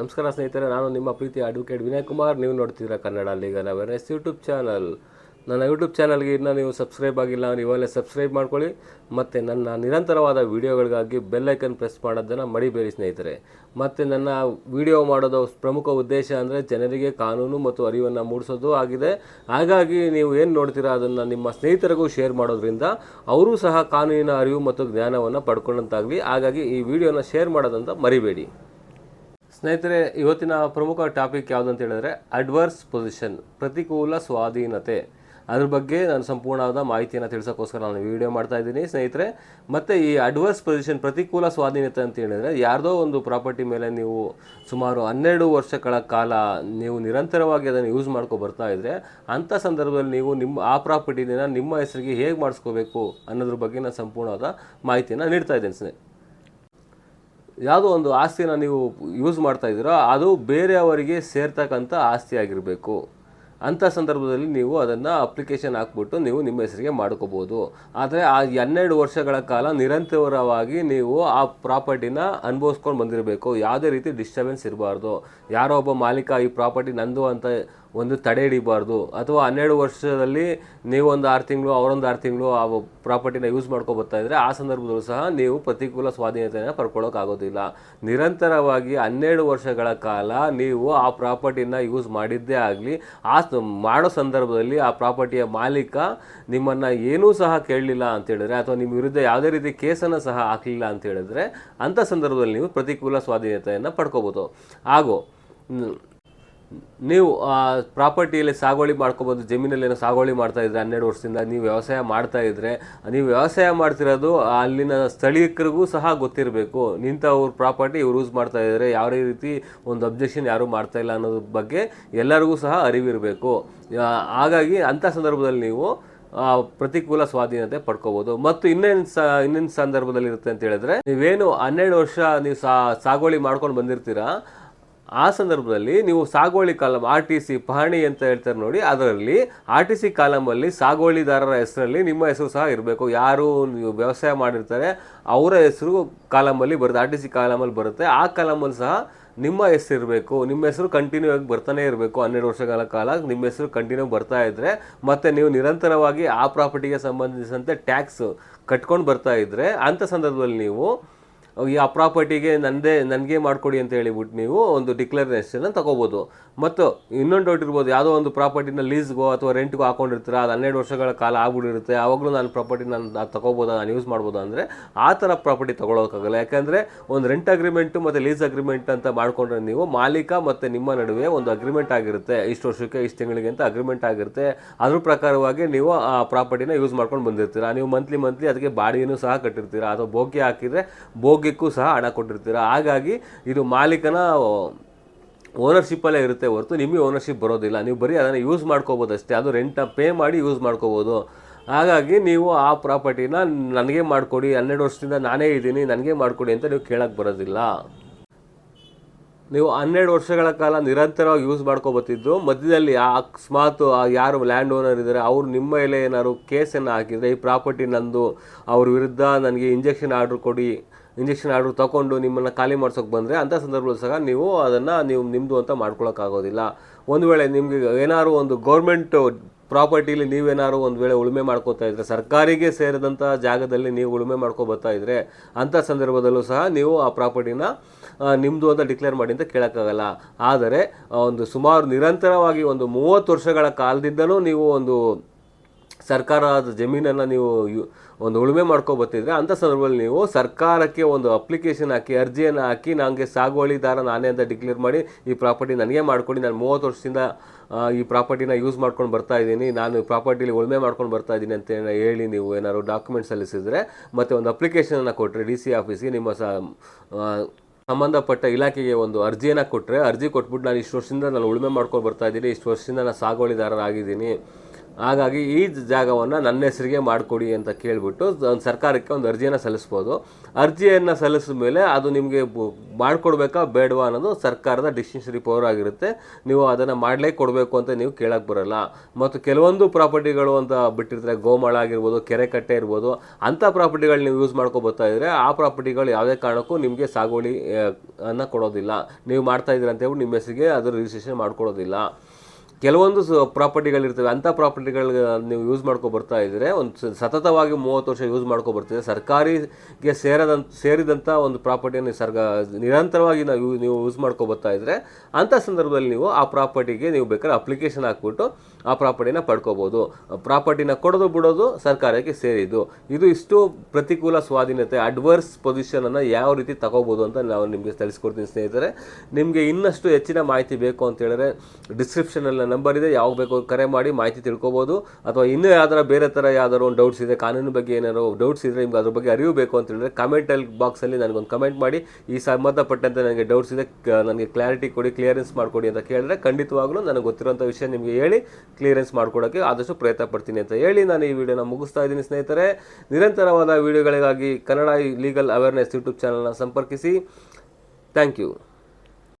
ನಮಸ್ಕಾರ ಸ್ನೇಹಿತರೆ, ನಾನು ನಿಮ್ಮ ಪ್ರೀತಿ ಅಡ್ವೊಕೇಟ್ ವಿನಯ್ ಕುಮಾರ್. ನೀವು ನೋಡ್ತಿದ್ದೀರಾ Kannada legal awareness YouTube channel. ನನ್ನ ಯೂಟ್ಯೂಬ್ ಚಾನಲ್ಗೆ ಇನ್ನೂ ನೀವು ಸಬ್ಸ್ಕ್ರೈಬ್ ಆಗಿಲ್ಲ ನೀವೆಲ್ಲ ಸಬ್ಸ್ಕ್ರೈಬ್ ಮಾಡ್ಕೊಳ್ಳಿ. ಮತ್ತು ನನ್ನ ನಿರಂತರವಾದ ವೀಡಿಯೋಗಳಿಗಾಗಿ ಬೆಲ್ಲೈಕನ್ ಪ್ರೆಸ್ ಮಾಡೋದನ್ನು ಮಡಿಬೇಡಿ ಸ್ನೇಹಿತರೆ. ಮತ್ತು ನನ್ನ ವಿಡಿಯೋ ಮಾಡೋದು ಪ್ರಮುಖ ಉದ್ದೇಶ ಅಂದರೆ ಜನರಿಗೆ ಕಾನೂನು ಮತ್ತು ಅರಿವನ್ನು ಮೂಡಿಸೋದು ಆಗಿದೆ. ಹಾಗಾಗಿ ನೀವು ಏನು ನೋಡ್ತೀರಾ ಅದನ್ನು ನಿಮ್ಮ ಸ್ನೇಹಿತರಿಗೂ ಶೇರ್ ಮಾಡೋದ್ರಿಂದ ಅವರೂ ಸಹ ಕಾನೂನಿನ ಅರಿವು ಮತ್ತು ಜ್ಞಾನವನ್ನು ಪಡ್ಕೊಂಡಂತಾಗಲಿ. ಹಾಗಾಗಿ ಈ ವಿಡಿಯೋನ ಶೇರ್ ಮಾಡೋದಂತ ಮರಿಬೇಡಿ. ಸ್ನೇಹಿತರೆ, ಇವತ್ತಿನ ಪ್ರಮುಖ ಟಾಪಿಕ್ ಯಾವುದಂತ ಹೇಳಿದ್ರೆ ಅಡ್ವರ್ಸ್ ಪೊಸಿಷನ್ ಪ್ರತಿಕೂಲ ಸ್ವಾಧೀನತೆ. ಅದ್ರ ಬಗ್ಗೆ ನಾನು ಸಂಪೂರ್ಣವಾದ ಮಾಹಿತಿಯನ್ನು ತಿಳಿಸೋಕ್ಕೋಸ್ಕರ ನಾನು ವಿಡಿಯೋ ಮಾಡ್ತಾ ಇದ್ದೀನಿ. ಸ್ನೇಹಿತರೆ, ಮತ್ತು ಈ ಅಡ್ವರ್ಸ್ ಪೊಸಿಷನ್ ಪ್ರತಿಕೂಲ ಸ್ವಾಧೀನತೆ ಅಂತ ಹೇಳಿದ್ರೆ, ಯಾರ್ದೋ ಒಂದು ಪ್ರಾಪರ್ಟಿ ಮೇಲೆ ನೀವು ಸುಮಾರು ಹನ್ನೆರಡು ವರ್ಷಗಳ ಕಾಲ ನೀವು ನಿರಂತರವಾಗಿ ಅದನ್ನು ಯೂಸ್ ಮಾಡ್ಕೊ ಬರ್ತಾ ಇದ್ರೆ ಅಂಥ ಸಂದರ್ಭದಲ್ಲಿ ನೀವು ನಿಮ್ಮ, ಆ ಪ್ರಾಪರ್ಟಿನ ನಿಮ್ಮ ಹೆಸರಿಗೆ ಹೇಗೆ ಮಾಡಿಸ್ಕೋಬೇಕು ಅನ್ನೋದ್ರ ಬಗ್ಗೆ ನಾನು ಸಂಪೂರ್ಣವಾದ ಮಾಹಿತಿಯನ್ನು ನೀಡ್ತಾ ಇದ್ದೇನೆ ಸ್ನೇಹಿತರೆ. ಯಾವುದೋ ಒಂದು ಆಸ್ತಿನ ನೀವು ಯೂಸ್ ಮಾಡ್ತಾ ಇದ್ದೀರೋ, ಅದು ಬೇರೆಯವರಿಗೆ ಸೇರ್ತಕ್ಕಂಥ ಆಸ್ತಿ ಆಗಿರಬೇಕು. ಅಂಥ ಸಂದರ್ಭದಲ್ಲಿ ನೀವು ಅದನ್ನು ಅಪ್ಲಿಕೇಶನ್ ಹಾಕ್ಬಿಟ್ಟು ನೀವು ನಿಮ್ಮ ಹೆಸರಿಗೆ ಮಾಡ್ಕೋಬೋದು. ಆದರೆ ಆ ಹನ್ನೆರಡು ವರ್ಷಗಳ ಕಾಲ ನಿರಂತರವಾಗಿ ನೀವು ಆ ಪ್ರಾಪರ್ಟಿನ ಅನುಭವಿಸ್ಕೊಂಡು ಬಂದಿರಬೇಕು. ಯಾವುದೇ ರೀತಿ ಡಿಸ್ಟರ್ಬೆನ್ಸ್ ಇರಬಾರ್ದು. ಯಾರೋ ಒಬ್ಬ ಮಾಲೀಕ ಈ ಪ್ರಾಪರ್ಟಿ ನಂದು ಅಂತ ಒಂದು ತಡೆ ಹಿಡಿಬಾರ್ದು. ಅಥವಾ ಹನ್ನೆರಡು ವರ್ಷದಲ್ಲಿ ನೀವೊಂದು ಆರು ತಿಂಗಳು, ಅವರೊಂದು ಆರು ತಿಂಗಳು ಆ ಪ್ರಾಪರ್ಟಿನ ಯೂಸ್ ಮಾಡ್ಕೊಬರ್ತಾ ಇದ್ದರೆ ಆ ಸಂದರ್ಭದಲ್ಲೂ ಸಹ ನೀವು ಪ್ರತಿಕೂಲ ಸ್ವಾಧೀನತೆಯನ್ನು ಪಡ್ಕೊಳ್ಳೋಕ್ಕಾಗೋದಿಲ್ಲ ನಿರಂತರವಾಗಿ ಹನ್ನೆರಡು ವರ್ಷಗಳ ಕಾಲ ನೀವು ಆ ಪ್ರಾಪರ್ಟಿನ ಯೂಸ್ ಮಾಡಿದ್ದೇ ಆಗಲಿ, ಆ ಮಾಡೋ ಸಂದರ್ಭದಲ್ಲಿ ಆ ಪ್ರಾಪರ್ಟಿಯ ಮಾಲೀಕ ನಿಮ್ಮನ್ನು ಏನೂ ಸಹ ಕೇಳಲಿಲ್ಲ ಅಂತ ಹೇಳಿದ್ರೆ ಅಥವಾ ನಿಮ್ಮ ವಿರುದ್ಧ ಯಾವುದೇ ರೀತಿ ಕೇಸನ್ನು ಸಹ ಹಾಕಲಿಲ್ಲ ಅಂತ ಹೇಳಿದ್ರೆ ಅಂಥ ಸಂದರ್ಭದಲ್ಲಿ ನೀವು ಪ್ರತಿಕೂಲ ಸ್ವಾಧೀನತೆಯನ್ನು ಪಡ್ಕೋಬೋದು. ಹಾಗೂ ನೀವು ಪ್ರಾಪರ್ಟಿಯಲ್ಲಿ ಸಾಗುವಳಿ ಮಾಡ್ಕೊಬೋದು ಜಮೀನಲ್ಲಿ ಏನೋ ಸಾಗುವಳಿ ಮಾಡ್ತಾ ಇದ್ರೆ ಹನ್ನೆರಡು ವರ್ಷದಿಂದ, ನೀವು ವ್ಯವಸಾಯ ಮಾಡ್ತಾ ಇದ್ರೆ, ನೀವು ವ್ಯವಸಾಯ ಮಾಡ್ತಿರೋದು ಅಲ್ಲಿನ ಸ್ಥಳೀಯಕರಿಗೂ ಸಹ ಗೊತ್ತಿರಬೇಕು. ನಿಂತವ್ರ ಪ್ರಾಪರ್ಟಿ ಇವ್ರು ಯೂಸ್ ಮಾಡ್ತಾ ಇದ್ದಾರೆ ಯಾವ ರೀತಿ ಒಂದು ಅಬ್ಜೆಕ್ಷನ್ ಯಾರೂ ಮಾಡ್ತಾ ಇಲ್ಲ ಅನ್ನೋದ್ರ ಬಗ್ಗೆ ಎಲ್ಲರಿಗೂ ಸಹ ಅರಿವಿರಬೇಕು. ಹಾಗಾಗಿ ಅಂಥ ಸಂದರ್ಭದಲ್ಲಿ ನೀವು ಪ್ರತಿಕೂಲ ಸ್ವಾಧೀನತೆ ಪಡ್ಕೋಬಹುದು ಮತ್ತು ಇನ್ನೇನು ಸ, ಇನ್ನೇನು ಸಂದರ್ಭದಲ್ಲಿ ಇರುತ್ತೆ ಅಂತ ಹೇಳಿದ್ರೆ, ನೀವೇನು ಹನ್ನೆರಡು ವರ್ಷ ನೀವು ಸಾಗುವಳಿ ಮಾಡ್ಕೊಂಡು ಬಂದಿರ್ತೀರಾ ಆ ಸಂದರ್ಭದಲ್ಲಿ ನೀವು ಸಾಗುವಳಿ ಕಾಲಮ್ ಆರ್ ಟಿ ಸಿ, ಪಹಣಿ ಅಂತ ಹೇಳ್ತಾರೆ ನೋಡಿ, ಅದರಲ್ಲಿ ಆರ್ ಟಿ ಸಿ ಕಾಲಮಲ್ಲಿ ಸಾಗುವಳಿದಾರರ ಹೆಸರಲ್ಲಿ ನಿಮ್ಮ ಹೆಸರು ಸಹ ಇರಬೇಕು. ಯಾರು ನೀವು ವ್ಯವಸಾಯ ಮಾಡಿರ್ತಾರೆ, ಅವರ ಹೆಸರು ಕಾಲಮಲ್ಲಿ ಬರುತ್ತೆ, ಆರ್ ಟಿ ಸಿ ಕಾಲಮಲ್ಲಿ ಬರುತ್ತೆ. ಆ ಕಾಲಮಲ್ಲಿ ಸಹ ನಿಮ್ಮ ಹೆಸರು ಇರಬೇಕು. ನಿಮ್ಮ ಹೆಸರು ಕಂಟಿನ್ಯೂ ಆಗಿ ಬರ್ತಾನೆ ಇರಬೇಕು. ಹನ್ನೆರಡು ವರ್ಷಗಳ ಕಾಲ ನಿಮ್ಮ ಹೆಸರು ಕಂಟಿನ್ಯೂ ಬರ್ತಾ ಇದ್ದರೆ ಮತ್ತು ನೀವು ನಿರಂತರವಾಗಿ ಆ ಪ್ರಾಪರ್ಟಿಗೆ ಸಂಬಂಧಿಸಿದಂತೆ ಟ್ಯಾಕ್ಸ್ ಕಟ್ಕೊಂಡು ಬರ್ತಾ ಇದ್ದರೆ ಅಂಥ ಸಂದರ್ಭದಲ್ಲಿ ನೀವು ಈ ಆ ಪ್ರಾಪರ್ಟಿಗೆ ನನ್ನದೇ ನನಗೆ ಮಾಡಿಕೊಡಿ ಅಂತ ಹೇಳಿಬಿಟ್ಟು ನೀವು ಒಂದು ಡಿಕ್ಲರೇಷನ್ ತಗೋಬೋದು. ಮತ್ತು ಇನ್ನೊಂದು ಡೌಟ್ ಇರ್ಬೋದು, ಯಾವುದೋ ಒಂದು ಪ್ರಾಪರ್ಟಿನ ಲೀಸ್ಗೋ ಅಥವಾ ರೆಂಟ್ಗೋ ಹಾಕೊಂಡಿರ್ತೀರ, ಅದು ಹನ್ನೆರಡು ವರ್ಷಗಳ ಕಾಲ ಆಗ್ಬಿಟ್ಟಿರುತ್ತೆ ಆವಾಗಲೂ ನಾನು ಪ್ರಾಪರ್ಟಿ ನಾನು ತಗೋಬೋದು, ನಾನು ಯೂಸ್ ಮಾಡ್ಬೋದು ಅಂದರೆ ಆ ಥರ ಪ್ರಾಪರ್ಟಿ ತೊಗೊಳೋಕ್ಕಾಗಲ್ಲ. ಯಾಕಂದರೆ ಒಂದು ರೆಂಟ್ ಅಗ್ರಿಮೆಂಟು ಮತ್ತು ಲೀಸ್ ಅಗ್ರಿಮೆಂಟ್ ಅಂತ ಮಾಡಿಕೊಂಡ್ರೆ ನೀವು ಮಾಲೀಕ ಮತ್ತು ನಿಮ್ಮ ನಡುವೆ ಒಂದು ಅಗ್ರಿಮೆಂಟ್ ಆಗಿರುತ್ತೆ. ಇಷ್ಟು ವರ್ಷಕ್ಕೆ, ಇಷ್ಟು ತಿಂಗಳಿಗೆ ಅಂತ ಅಗ್ರಿಮೆಂಟ್ ಆಗಿರುತ್ತೆ. ಅದ್ರ ಪ್ರಕಾರವಾಗಿ ನೀವು ಆ ಪ್ರಾಪರ್ಟಿನ ಯೂಸ್ ಮಾಡ್ಕೊಂಡು ಬಂದಿರ್ತೀರ. ನೀವು ಮಂತ್ಲಿ ಮಂತ್ಲಿ ಅದಕ್ಕೆ ಬಾಡಿಗೆನೂ ಸಹ ಕಟ್ಟಿರ್ತೀರ. ಅಥವಾ ಬೋಗಿ ಹಾಕಿದರೆ ಬೋಗಿಗೂ ಸಹ ಹಣ ಕೊಟ್ಟಿರ್ತೀರ? ಹಾಗಾಗಿ ಇದು ಮಾಲೀಕನ ಓನರ್ಶಿಪ್ಪಲ್ಲೇ ಇರುತ್ತೆ ಹೊರತು ನಿಮಗೆ ಓನರ್ಶಿಪ್ ಬರೋದಿಲ್ಲ. ನೀವು ಬರೀ ಅದನ್ನು ಯೂಸ್ ಮಾಡ್ಕೋಬೋದು ಅಷ್ಟೇ. ಅದು ರೆಂಟ್ನ ಪೇ ಮಾಡಿ ಯೂಸ್ ಮಾಡ್ಕೋಬೋದು. ಹಾಗಾಗಿ ನೀವು ಆ ಪ್ರಾಪರ್ಟಿನ ನನಗೆ ಮಾಡಿಕೊಡಿ, ಹನ್ನೆರಡು ವರ್ಷದಿಂದ ನಾನೇ ಇದ್ದೀನಿ, ನನಗೆ ಮಾಡಿಕೊಡಿ ಅಂತ ನೀವು ಕೇಳಕ್ಕೆ ಬರೋದಿಲ್ಲ. ನೀವು ಹನ್ನೆರಡು ವರ್ಷಗಳ ಕಾಲ ನಿರಂತರವಾಗಿ ಯೂಸ್ ಮಾಡ್ಕೋಬತ್ತಿದ್ದು, ಮಧ್ಯದಲ್ಲಿ ಅಕಸ್ಮಾತ್ ಆ ಯಾರು ಲ್ಯಾಂಡ್ ಓನರ್ ಇದ್ದಾರೆ, ಅವ್ರು ನಿಮ್ಮ ಮೇಲೆ ಏನಾದ್ರು ಕೇಸನ್ನು ಹಾಕಿದರೆ, ಈ ಪ್ರಾಪರ್ಟಿ ನಂದು, ಅವ್ರ ವಿರುದ್ಧ ನನಗೆ ಇಂಜೆಕ್ಷನ್ ಆರ್ಡ್ರ್ ಕೊಡಿ ಇಂಜೆಕ್ಷನ್ ಆರ್ಡ್ರ್ ತಗೊಂಡು ನಿಮ್ಮನ್ನು ಖಾಲಿ ಮಾಡ್ಸೋಕೆ ಬಂದರೆ ಅಂಥ ಸಂದರ್ಭದಲ್ಲಿ ಸಹ ನೀವು ಅದನ್ನು ನೀವು ನಿಮ್ಮದು ಅಂತ ಮಾಡ್ಕೊಳಕ್ಕಾಗೋದಿಲ್ಲ ಒಂದು ವೇಳೆ ನಿಮಗೆ ಏನಾದ್ರು ಒಂದು ಗೌರ್ಮೆಂಟ್ ಪ್ರಾಪರ್ಟಿಲಿ ನೀವೇನಾದ್ರು ಒಂದು ವೇಳೆ ಉಳುಮೆ ಮಾಡ್ಕೋತಾ ಇದ್ದರೆ ಸರ್ಕಾರಿಗೆ ಸೇರಿದಂಥ ಜಾಗದಲ್ಲಿ ನೀವು ಉಳುಮೆ ಮಾಡ್ಕೊ ಬರ್ತಾ ಇದ್ರೆ ಅಂಥ ಸಂದರ್ಭದಲ್ಲೂ ಸಹ ನೀವು ಆ ಪ್ರಾಪರ್ಟಿನ ನಿಮ್ಮದು ಅಂತ ಡಿಕ್ಲೇರ್ ಮಾಡಿ ಅಂತ ಕೇಳೋಕ್ಕಾಗಲ್ಲ. ಆದರೆ ಒಂದು ಸುಮಾರು ನಿರಂತರವಾಗಿ ಒಂದು ಮೂವತ್ತು ವರ್ಷಗಳ ಕಾಲದಿಂದಲೂ ನೀವು ಒಂದು ಸರ್ಕಾರದ ಜಮೀನನ್ನು ನೀವು ಒಂದು ಉಳುಮೆ ಮಾಡ್ಕೊಬತ್ತಿದ್ರೆ ಅಂಥ ಸಂದರ್ಭದಲ್ಲಿ ನೀವು ಸರ್ಕಾರಕ್ಕೆ ಒಂದು ಅಪ್ಲಿಕೇಶನ್ ಹಾಕಿ, ಅರ್ಜಿಯನ್ನು ಹಾಕಿ ನನಗೆ ಸಾಗುವಳಿದಾರ ನಾನೇ ಅಂತ ಡಿಕ್ಲೇರ್ ಮಾಡಿ ಈ ಪ್ರಾಪರ್ಟಿ ನನಗೆ ಮಾಡ್ಕೊಂಡು. ನಾನು ಮೂವತ್ತು ವರ್ಷದಿಂದ ಈ ಪ್ರಾಪರ್ಟಿನ ಯೂಸ್ ಮಾಡ್ಕೊಂಡು ಬರ್ತಾ ಇದ್ದೀನಿ. ನಾನು ಪ್ರಾಪರ್ಟಿಲಿ ಉಳುಮೆ ಮಾಡ್ಕೊಂಡು ಬರ್ತಾ ಇದ್ದೀನಿ ಅಂತ ಹೇಳಿ ನೀವು ಏನಾದ್ರು ಡಾಕ್ಯುಮೆಂಟ್ ಸಲ್ಲಿಸಿದ್ರೆ ಮತ್ತು ಒಂದು ಅಪ್ಲಿಕೇಶನನ್ನು ಕೊಟ್ಟರೆ ಡಿ ಸಿ ಆಫೀಸಿಗೆ ನಿಮ್ಮ ಸ ಸಂಬಂಧಪಟ್ಟ ಇಲಾಖೆಗೆ ಒಂದು ಅರ್ಜಿಯನ್ನು ಕೊಟ್ಟರೆ ಅರ್ಜಿ ಕೊಟ್ಬಿಟ್ಟು, ನಾನು ಇಷ್ಟು ವರ್ಷದಿಂದ ನಾನು ಉಳುಮೆ ಮಾಡ್ಕೊಂಡು ಬರ್ತಾ ಇದ್ದೀನಿ. ಇಷ್ಟು ವರ್ಷದಿಂದ ನಾನು ಸಾಗುವಳಿದಾರರಾಗಿದ್ದೀನಿ ಹಾಗಾಗಿ ಈ ಜಾಗವನ್ನು ನನ್ನ ಹೆಸರಿಗೆ ಮಾಡಿಕೊಡಿ ಅಂತ ಕೇಳಿಬಿಟ್ಟು ಸರ್ಕಾರಕ್ಕೆ ಒಂದು ಅರ್ಜಿಯನ್ನು ಸಲ್ಲಿಸ್ಬೋದು. ಅರ್ಜಿಯನ್ನು ಸಲ್ಲಿಸಿದ ಮೇಲೆ ಅದು ನಿಮಗೆ ಮಾಡಿಕೊಡ್ಬೇಕಾ ಬೇಡವಾ ಅನ್ನೋದು ಸರ್ಕಾರದ ಡಿಸಿಷನರಿ ಪವರ್ ಆಗಿರುತ್ತೆ. ನೀವು ಅದನ್ನು ಮಾಡಲೇ ಕೊಡಬೇಕು ಅಂತ ನೀವು ಕೇಳಕ್ಕೆ ಬರಲ್ಲ. ಮತ್ತು ಕೆಲವೊಂದು ಪ್ರಾಪರ್ಟಿಗಳು ಅಂತ ಬಿಟ್ಟಿರ್ತಾರೆ, ಗೋಮಾಳ ಆಗಿರ್ಬೋದು ಕೆರೆ ಕಟ್ಟೆ ಇರ್ಬೋದು ಅಂಥ ಪ್ರಾಪರ್ಟಿಗಳು ನೀವು ಯೂಸ್ ಮಾಡ್ಕೊ ಬರ್ತಾ ಇದ್ರೆ ಆ ಪ್ರಾಪರ್ಟಿಗಳು ಯಾವುದೇ ಕಾರಣಕ್ಕೂ ನಿಮಗೆ ಸಾಗುವಳಿ ಅನ್ನು ಅನ್ನ ಕೊಡೋದಿಲ್ಲ. ನೀವು ಮಾಡ್ತಾ ಇದ್ದೀರ ಅಂತೇಳಿ ನಿಮ್ಮ ಹೆಸರಿಗೆ ಅದು ರಿಜಿಸ್ಟ್ರೇಷನ್ ಮಾಡ್ಕೊಡೋದಿಲ್ಲ. ಕೆಲವೊಂದು ಪ್ರಾಪರ್ಟಿಗಳಿರ್ತವೆ ಅಂಥ ಪ್ರಾಪರ್ಟಿಗಳು ನೀವು ಯೂಸ್ ಮಾಡ್ಕೊ ಬರ್ತಾ ಇದ್ದರೆ ಒಂದು ಸತತವಾಗಿ ಮೂವತ್ತು ವರ್ಷ ಯೂಸ್ ಮಾಡ್ಕೊ ಬರ್ತಿದ್ರೆ ಸರ್ಕಾರಿಗೆ ಸೇರದಂತ ಸೇರಿದಂಥ ಒಂದು ಪ್ರಾಪರ್ಟಿಯನ್ನು ಸರ್ಗ ನಿರಂತರವಾಗಿ ನಾವು ನೀವು ಯೂಸ್ ಮಾಡ್ಕೊ ಬರ್ತಾ ಇದ್ದರೆ ಅಂಥ ಸಂದರ್ಭದಲ್ಲಿ ನೀವು ಆ ಪ್ರಾಪರ್ಟಿಗೆ ನೀವು ಬೇಕಾದ್ರೆ ಅಪ್ಲಿಕೇಶನ್ ಹಾಕ್ಬಿಟ್ಟು ಆ ಪ್ರಾಪರ್ಟಿನ ಪಡ್ಕೋಬೋದು. ಪ್ರಾಪರ್ಟಿನ ಕೊಡೋದು ಬಿಡೋದು ಸರ್ಕಾರಕ್ಕೆ ಸೇರಿದ್ದು. ಇದು ಇಷ್ಟು ಪ್ರತಿಕೂಲ ಸ್ವಾಧೀನತೆ ಅಡ್ವರ್ಸ್ ಪೊಸಿಷನನ್ನು ಯಾವ ರೀತಿ ತಗೋಬೋದು ಅಂತ ನಾವು ನಿಮಗೆ ತಿಳಿಸ್ಕೊಡ್ತೀನಿ ಸ್ನೇಹಿತರೆ. ನಿಮಗೆ ಇನ್ನಷ್ಟು ಹೆಚ್ಚಿನ ಮಾಹಿತಿ ಬೇಕು ಅಂತ ಹೇಳಿದ್ರೆ ಡಿಸ್ಕ್ರಿಪ್ಷನಲ್ಲಿ ನಂಬರ್ ಇದೆ, ಯಾವಾಗ ಬೇಕೋ ಕರೆ ಮಾಡಿ ಮಾಹಿತಿ ತಿಳ್ಕೊಬೋದು. ಅಥವಾ ಇನ್ನೂ ಯಾವ್ದಾರ ಬೇರೆ ಥರ ಯಾವ್ದಾರು ಒಂದು ಡೌಟ್ಸ್ ಇದೆ, ಕಾನೂನು ಬಗ್ಗೆ ಏನಾದ್ರು ಡೌಟ್ಸ್ ಇದ್ದರೆ ನಿಮ್ಗೆ ಅದ್ರ ಬಗ್ಗೆ ಅರಿವು ಬೇಕು ಅಂತ ಹೇಳಿದ್ರೆ ಕಮೆಂಟಲ್ಲಿ ಬಾಕ್ಸಲ್ಲಿ ನನಗೊಂದು ಕಮೆಂಟ್ ಮಾಡಿ. ಈ ಸಂಬಂಧಪಟ್ಟಂತೆ ನನಗೆ ಡೌಟ್ಸ್ ಇದೆ ನನಗೆ ಕ್ಲಾರಿಟಿ ಕೊಡಿ ಕ್ಲಿಯರೆನ್ಸ್ ಮಾಡಿಕೊಡಿ ಅಂತ ಕೇಳಿದ್ರೆ ಖಂಡಿತವಾಗ್ಲೂ ನನಗೆ ಗೊತ್ತಿರೋಂಥ ವಿಷಯ ನಿಮಗೆ ಹೇಳಿ ಕ್ಲಿಯರೆನ್ಸ್ ಮಾಡ್ಕೊಡೋಕ್ಕೆ ಆದಷ್ಟು ಪ್ರಯತ್ನ ಪಡ್ತೀನಿ ಅಂತ ಹೇಳಿ ನಾನು ಈ ವಿಡಿಯೋನ ಮುಗಿಸ್ತಾ ಇದ್ದೀನಿ ಸ್ನೇಹಿತರೆ. ನಿರಂತರವಾದ ವಿಡಿಯೋಗಳಿಗಾಗಿ ಕನ್ನಡ ಲೀಗಲ್ ಅವೇರ್ನೆಸ್ ಯೂಟ್ಯೂಬ್ ಚಾನಲ್ನ ಸಂಪರ್ಕಿಸಿ. Thank you